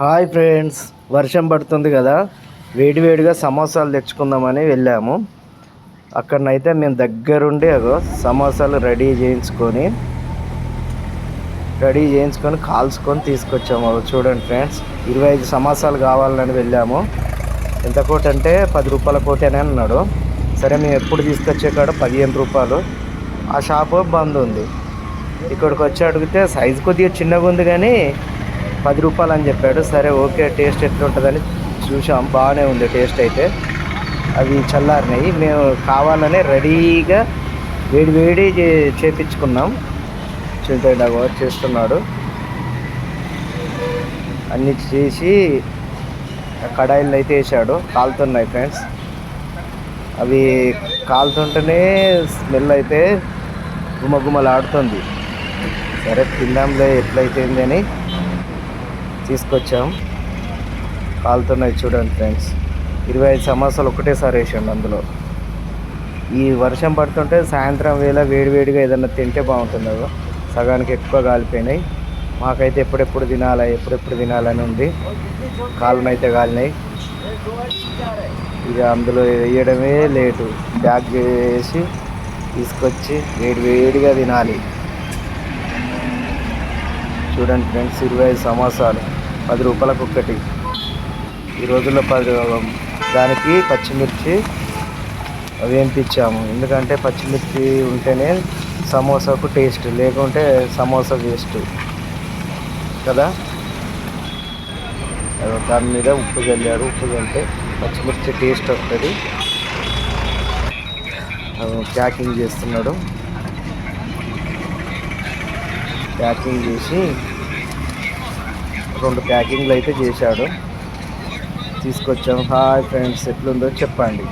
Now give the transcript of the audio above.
Hi friends వర్షం పడుతుంది కదా. వేడివేడిగా సమోసాలు తెచ్చుకుందామని వెళ్ళాము. అక్కడనైతే మేము దగ్గరుండి అగో సమోసాలు రెడీ చేయించుకొని రెడీ చేయించుకొని కాల్చుకొని తీసుకొచ్చాము అవి చూడండి ఫ్రెండ్స్ ఇరవై ఐదు సమోసాలు కావాలని వెళ్ళాము. ఎంత కోటి అంటే పది రూపాయల కోటి అని అన్నాడు. సరే మేము ఎప్పుడు తీసుకొచ్చే కాడ పదిహేను రూపాయలు. ఆ షాపు బంద్ ఉంది. ఇక్కడికి వచ్చి అడిగితే సైజు కొద్దిగా చిన్నగా ఉంది కానీ పది రూపాయలు అని చెప్పాడు. సరే ఓకే టేస్ట్ ఎట్లుంటుందని చూసాం బాగానే ఉంది టేస్ట్ అయితే. అవి చల్లారినాయి. మేము కావాలనే రెడీగా వేడి వేడి చేపించుకున్నాం. చింతైనా చేస్తున్నాడు. అన్ని చేసి కడాయిలు అయితే వేసాడు. కాలుతున్నాయి ఫ్రెండ్స్. అవి కాలుతుంటేనే స్మెల్ అయితే గుమగుమలాడుతుంది. సరే తిందాంలే ఎట్లయితే అని. తీసుకొచ్చాం. కాలుతున్నాయి చూడండి ఫ్రెండ్స్. ఇరవై ఐదు సమోసాలు ఒకటేసారి వేసాడు అందులో. ఈ వర్షం పడుతుంటే సాయంత్రం వేళ వేడివేడిగా ఏదైనా తింటే బాగుంటుంది సగానికి ఎక్కువ కాలిపోయినాయి మాకైతే ఎప్పుడెప్పుడు తినాలా ఎప్పుడెప్పుడు తినాలని ఉంది. కాళ్ళనైతే కాలినాయి ఇక అందులో వేయడమే లేటు. బ్యాగ్ వేసి తీసుకొచ్చి వేడి వేడిగా తినాలి. చూడండి ఫ్రెండ్స్ ఇరవై ఐదు సమోసాలు పది రూపాయలకు ఒక్కటి. ఈ రోజుల్లో పది దానికి పచ్చిమిర్చి వేయించాము ఎందుకంటే పచ్చిమిర్చి ఉంటేనే సమోసాకు టేస్ట్ లేకుంటే సమోసా వేస్ట్. కదా? దాని మీద ఉప్పు చల్లాడు ఉప్పు చల్లితే పచ్చిమిర్చి టేస్ట్ వస్తుంది. ప్యాకింగ్ చేస్తున్నాడు. ప్యాకింగ్ చేసి రెండు ప్యాకింగ్లు అయితే చేశాడు. తీసుకొచ్చాము హాయ్ ఫ్రెండ్స్ ఎట్లుందో చెప్పండి.